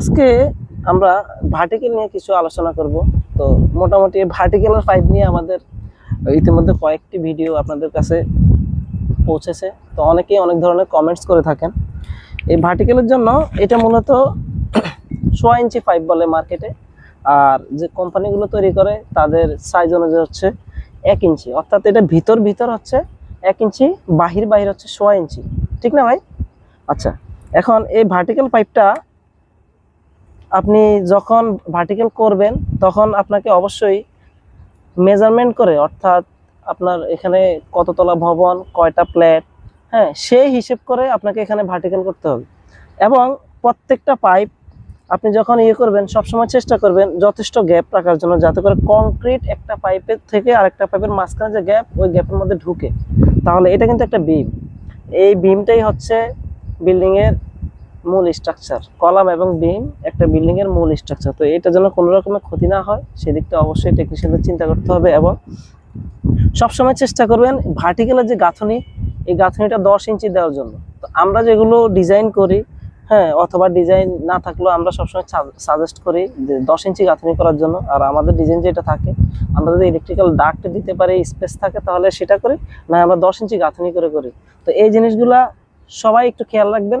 আজকে আমরা ভার্টিকেল নিয়ে কিছু আলোচনা করব। তো মোটামুটি ভার্টিক্যাল পাইপ নিয়ে আমাদের ইতিমধ্যে কয়েকটি ভিডিও আপনাদের কাছে পৌঁছেছে। তো অনেকেই অনেক ধরনের কমেন্টস করে থাকেন। এই ভার্টিক্যালের জন্য এটা মূলত সোয়া ইঞ্চি পাইপ বলে মার্কেটে আর যে কোম্পানিগুলো তৈরি করে, তাদের সাইজ অনুযায়ী হচ্ছে এক ইঞ্চি। অর্থাৎ এটা ভিতর ভিতর হচ্ছে এক ইঞ্চি, বাহির বাহির হচ্ছে সোয়া ইঞ্চি। ঠিক না ভাই? আচ্ছা এখন এই ভার্টিক্যাল পাইপটা আপনি যখন ভার্টিক্যাল করবেন, তখন আপনাকে অবশ্যই মেজারমেন্ট করে, অর্থাৎ আপনার এখানে কততলা ভবন, কয়টা প্লেট হ্যাঁ সেই হিসেব করে আপনাকে এখানে ভার্টিক্যাল করতে হবে। এবং প্রত্যেকটা পাইপ আপনি যখন ইয়ে করবেন, সবসময় চেষ্টা করবেন যথেষ্ট গ্যাপ রাখার জন্য, যাতে করে কংক্রিট একটা পাইপের থেকে আরেকটা পাইপের মাঝখানে যে গ্যাপ ওই গ্যাপের মধ্যে ঢুকে। তাহলে এটা কিন্তু একটা বিম এই বিমটাই হচ্ছে বিল্ডিংয়ের মূল স্ট্রাকচার কলাম এবং বিম একটা বিল্ডিং এর মূল স্ট্রাকচার তো এটা যেন কোনো রকমের ক্ষতি না হয়, সেদিকটা অবশ্যই টেকনিশিয়ানদের চিন্তা করতে হবে এবং সবসময় চেষ্টা করবেন ভার্টিক্যালের যে গাঁথনি, এই গাঁথনিটা দশ ইঞ্চি দেওয়ার জন্য। তো আমরা যেগুলো ডিজাইন করি হ্যাঁ অথবা ডিজাইন না থাকলেও আমরা সবসময় সাজেস্ট করি যে দশ ইঞ্চি গাঁথনি করার জন্য। আর আমাদের ডিজাইন যেটা থাকে, আমরা যদি ইলেকট্রিক্যাল ডাক্ট দিতে পারি স্পেস থাকে, তাহলে সেটা করি, না আমরা দশ ইঞ্চি গাঁথনি করে করি। তো এই জিনিসগুলা সবাই একটু খেয়াল রাখবেন।